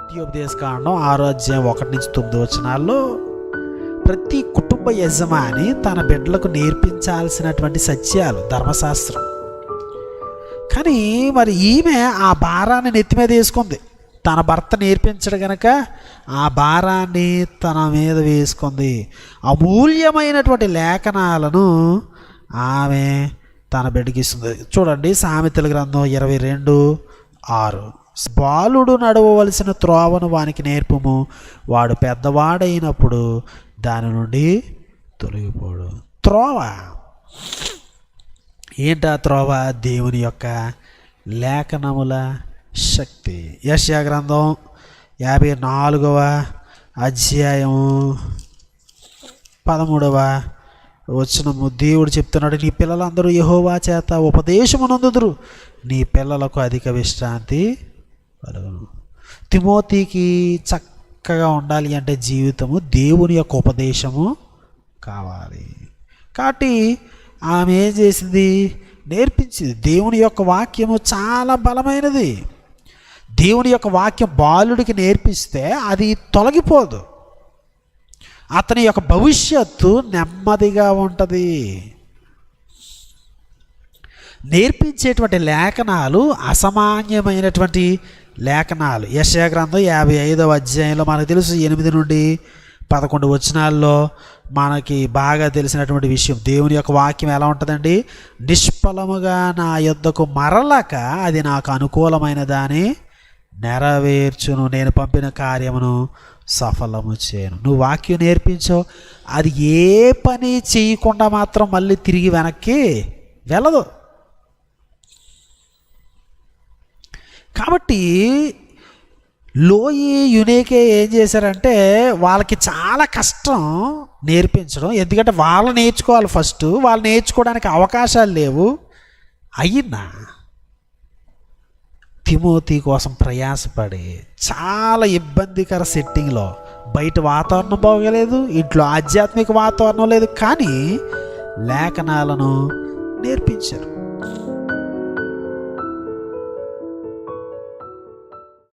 ద్వితీయోపదేశ కాండం ఆరో అధ్యాయం ఒకటి నుంచి తొమ్మిది వచనాల్లో ప్రతి కుటుంబ యజమాని తన బిడ్డలకు నేర్పించాల్సినటువంటి సత్యాలు ధర్మశాస్త్రం. కానీ మరి ఈమె ఆ భారాన్ని నెత్తి మీద వేసుకుంది. తన భర్త నేర్పించడు గనక ఆ భారాన్ని తన మీద వేసుకుంది. అమూల్యమైనటువంటి లేఖనాలను ఆమె తన బిడ్డకి ఇస్తుంది. చూడండి సామెతల గ్రంథం ఇరవై రెండు ఆరు. బాలుడు నడవవలసిన త్రోవను వానికి నేర్పము. వాడు పెద్దవాడైనప్పుడు దాని నుండి తొలగిపోడు. త్రోవ. ఏంటా త్రోవ? దేవుని యొక్క లేఖనముల శక్తి. యశ్యా గ్రంథం యాభై నాలుగవ అధ్యాయము పదమూడవ వచ్చినము దేవుడు చెప్తున్నాడు నీ పిల్లలందరూ యహోవా చేత ఉపదేశమునందుదురు. నీ పిల్లలకు అధిక విశ్రాంతి కలుగును. తిమోతికి చక్కగా ఉండాలి అంటే జీవితము దేవుని యొక్క ఉపదేశము కావాలి. కాబట్టి ఆమె ఏం చేసింది? నేర్పించింది. దేవుని యొక్క వాక్యము చాలా బలమైనది. దేవుని యొక్క వాక్యం బాలుడికి నేర్పిస్తే అది తొలగిపోదు. అతని యొక్క భవిష్యత్తు నెమ్మదిగా ఉంటుంది. నేర్పించేటువంటి లేఖనాలు అసామాన్యమైనటువంటి లేఖనాలు. యశయ గ్రంథం యాభై ఐదవ అధ్యాయంలో మనకు తెలుసు ఎనిమిది నుండి పదకొండు వచనాల్లో మనకి బాగా తెలిసినటువంటి విషయం. దేవుని యొక్క వాక్యం ఎలా ఉంటుందండి? నిష్ఫలముగా నా యొద్దకు మరలక అది నాకు అనుకూలమైన దాని నెరవేర్చును. నేను పంపిన కార్యమును సఫలము చేయను. నువ్వు వాక్యం నేర్పించావు అది ఏ పని చేయకుండా మాత్రం మళ్ళీ తిరిగి వెనక్కి వెళ్ళదు. కాబట్టి లోయి యునేకే ఏం చేశారంటే వాళ్ళకి చాలా కష్టం నేర్పించడం. ఎందుకంటే వాళ్ళు నేర్చుకోవాలి ఫస్ట్ వాళ్ళు నేర్చుకోవడానికి అవకాశాలు లేవు. అయినా తిమోతి కోసం ప్రయాసపడి చాలా ఇబ్బందికర సెట్టింగ్లో బయట వాతావరణం బాగోలేదు ఇంట్లో ఆధ్యాత్మిక వాతావరణం లేదు కానీ లేఖనాలను నేర్పించారు.